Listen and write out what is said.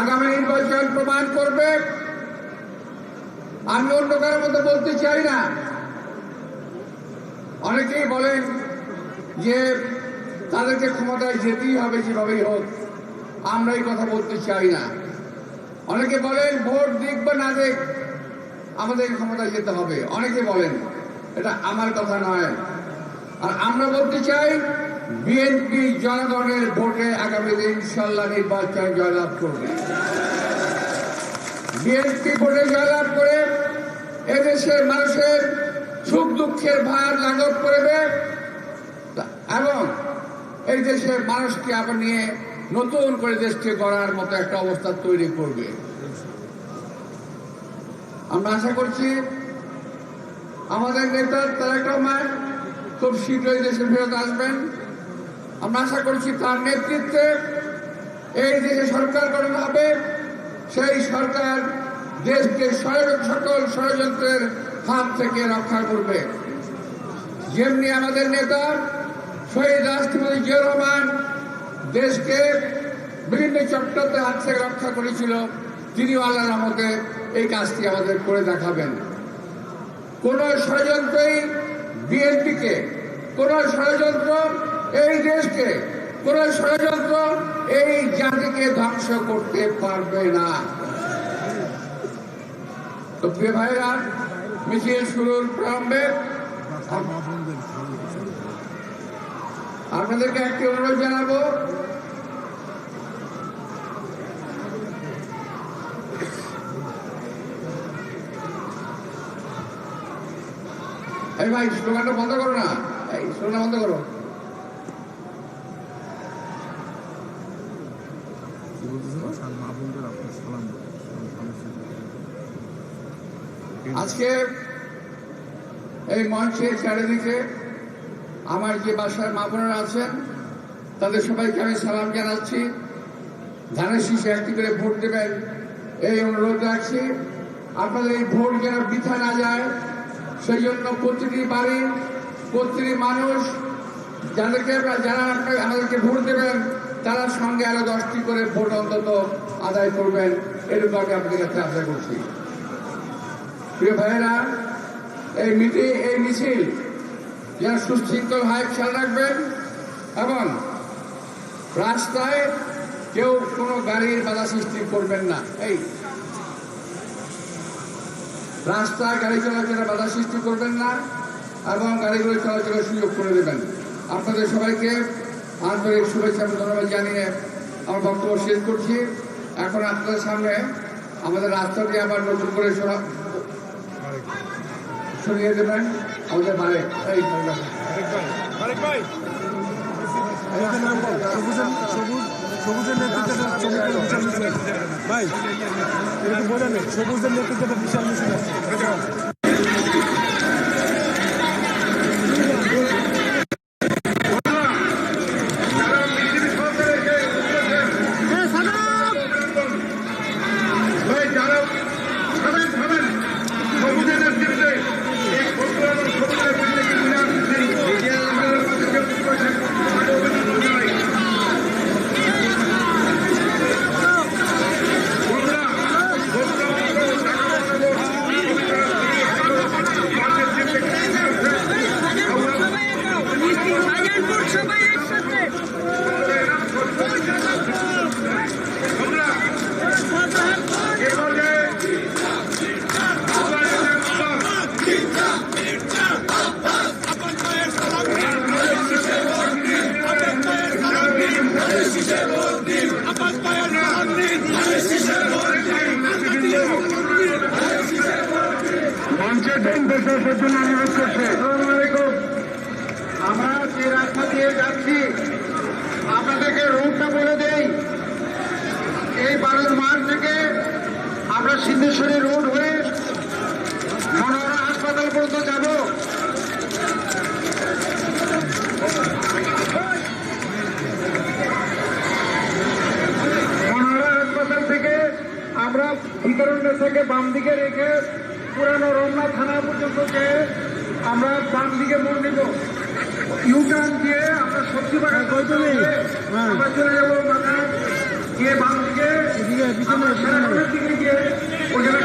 আগামী নির্বাচন প্রমাণ করবে। আমি অন্য কারোর মতো বলতে চাই না। অনেকেই বলেন যে তাদেরকে ক্ষমতায় যেতেই হবে যেভাবেই হোক, আমরা এই কথা বলতে চাই না। অনেকে বলেন ভোট দিক বা না দিক, আমাদের ক্ষমতায় যেতে হবে। অনেকে বলেন, এটা আমার কথা নয়। আর আমরা বলতে চাই বিএনপি জনগণের ভোটে আগামী দিন ইনশাল্লাহ নির্বাচন জয়লাভ করবে। বিএনপি ভোটে জয়লাভ করে এদেশের মানুষের সুখ দুঃখের ভার লাঘব করবে এবং এই দেশের মানুষকে আবার নিয়ে নতুন করে দেশকে গড়ার মতো একটা অবস্থা তৈরি করবে। আমরা আশা করছি আমাদের নেতা তারেক রহমান খুব শীঘ্রই দেশে ফেরত আসবেন। আমরা আশা করছি তার নেতৃত্বে এই দেশে সরকার গঠন হবে, সেই সরকার দেশকে সকল ষড়যন্ত্রের হাত থেকে রক্ষা করবে। যেমনি আমাদের নেতা শহীদ রাষ্ট্রপতি জিয়াউর রহমান দেশকে বিভিন্ন চক্রান্তের হাত থেকে রক্ষা করেছিল, তিনিও আল্লাহর রহমতে এই কাজটি আমাদের করে দেখাবেন। কোন ষড়যন্ত্রই বিএনপিকে, কোন ষড়যন্ত্র এই দেশকে কোন ষড়যন্ত্র এই জাতিকে ধ্বংস করতে পারবে না। তো ভাইরা মিছিল শুরুর প্রারম্ভে আপনাদেরকে একটি অনুরোধ জানাব। এই ভাই, স্লোগানটা বন্ধ করো না। এই স্লোগান বন্ধ করো। আজকে এই মঞ্চের চারিদিকে আমার যে বাসার মা বোনেরা আছেন, তাদের সবাইকে আমি সালাম জানাচ্ছি। ধানের শীষে একটি করে ভোট দেবেন এই অনুরোধ রাখছি। আপনাদের এই ভোট যেন বৃথা না যায়, সেই জন্য প্রতিটি বাড়ি প্রতিটি মানুষ, যাদেরকে যারা আমাদেরকে ভোট দেবেন তারা সঙ্গে আরও দশটি করে ভোট অন্তত আদায় করবেন এটুকু আমি আপনাদের কাছে আশা করছি। প্রিয় ভাইয়েরা, এই মিটিং, এই মিছিল সুশৃঙ্খল হয় খেয়াল রাখবেন এবং রাস্তায় কেউ কোনো গাড়ির বাধা সৃষ্টি করবেন না। এই রাস্তায় গাড়ি চলাচলে বাধা সৃষ্টি করবেন না এবং গাড়িগুলো চলাচলের সুযোগ করে দেবেন। আপনাদের সবাইকে আন্তরিক শুভেচ্ছা এবং ধন্যবাদ জানিয়ে আমার বক্তব্য শেষ করছি। এখন আপনাদের সামনে আমাদের রাস্তাটি আবার নতুন করে সরিয়ে দেবেন আমাদের ভাই সবুজের সবুজ সবুজের নেতৃত্বে ভাই সবুজের নেতৃত্বে বিশাল মিছিল আছে। দিন বসে জন্য অনুরোধ আমরা যে রাস্তা দিয়ে যাচ্ছি, আপনাদেরকে রোডটা বলে দেই। এই বারোর মাঠ থেকে আমরা সিদ্ধেশ্বরী রোড হয়ে মনোহরা হাসপাতাল পর্যন্ত যাব। মনোহরা হাসপাতাল থেকে আমরা ভিতরণ্ড থেকে বাম দিকে রেখে পুরানো রমনা থানা পর্যন্ত যে আমরা বাম দিকে মোড় নিব ইউটার্ন দিয়ে আমরা সত্যি বাগান হ্যাঁ? হ্যাঁ। আমরা চলে যাব মাথা গিয়ে বাম দিকে ওখানে